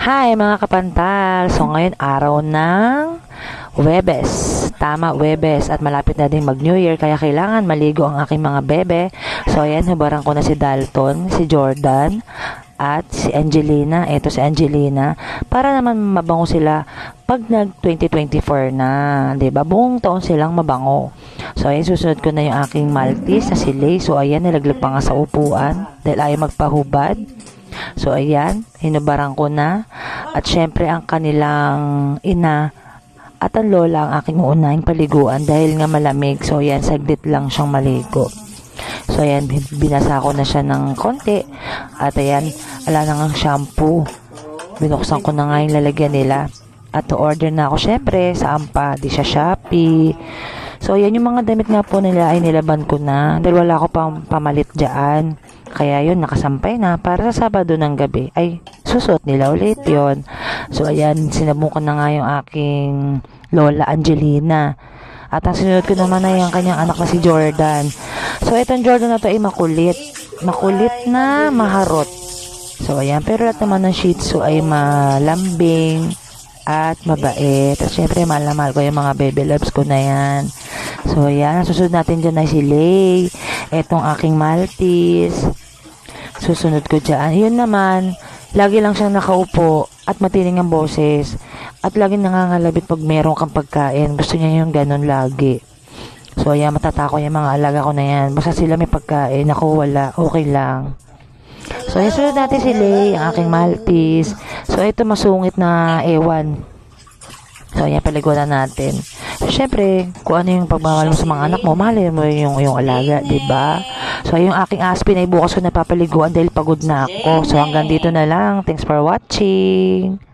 Hi mga kapantal! So ngayon araw ng Webes. Tama, Webes. At malapit na din mag-New Year kaya kailangan maligo ang aking mga bebe. So ayan, hubarang ko na si Dalton, si Jordan, at si Angelina. Ito si Angelina. Para naman mabango sila pag nag 2024 na. ba Buong taon silang mabango. So ayan, susunod ko na yung aking Maltese na si Lay. So ayan, nalaglag pa nga sa upuan dahil ayaw magpahubad. So, ayan, hinubaran ko na. At syempre, ang kanilang ina at ang lola ang aking uunahing paliguan dahil nga malamig. So, ayan, saglit lang siyang maligo. So, ayan, binasa ko na siya ng konti. At ayan, ala na nga shampoo. Binuksan ko na nga yung lalagyan nila. At to-order na ako, syempre, sa Ampa, di siya Shopee. So, ayan, yung mga damit nga po nila ay nilaban ko na. Dahil wala ko pang pamalit dyan. Kaya yun, nakasampay na para sa Sabado ng gabi. Ay, susot nila ulit yon So, ayan, sinabukan na nga yung aking Lola Angelina. At ang sinunod ko naman ay ang kanyang anak na si Jordan. So, itong Jordan na to ay makulit. Makulit na maharot. So, ayan. Pero lahat naman ng Shih Tzu ay malambing at mabait. At syempre, mahal na mahal ko yung mga baby loves ko na yan. So, ayan. Susunod natin dyan ay si Lay. Etong aking Maltese. Susunod ko dyan. Yun naman, lagi lang siyang nakaupo at matining ang boses. At lagi nangangalabit pag meron kang pagkain. Gusto niya yung ganun lagi. So, ayan, matatako yung mga alaga ko na yan. Basta sila may pagkain. Ako, wala. Okay lang. So, ayan, sunod natin si Lay, ang aking Maltese. So, ito masungit na ewan. So, ayan, paliguan na natin. So, syempre, kung ano yung pagmamahal mo sa mga anak mo, mahalin mo yung, yung alaga, di ba? So, yung aking aspin ay bukas ko napapaliguan dahil pagod na ako. So, hanggang dito na lang. Thanks for watching.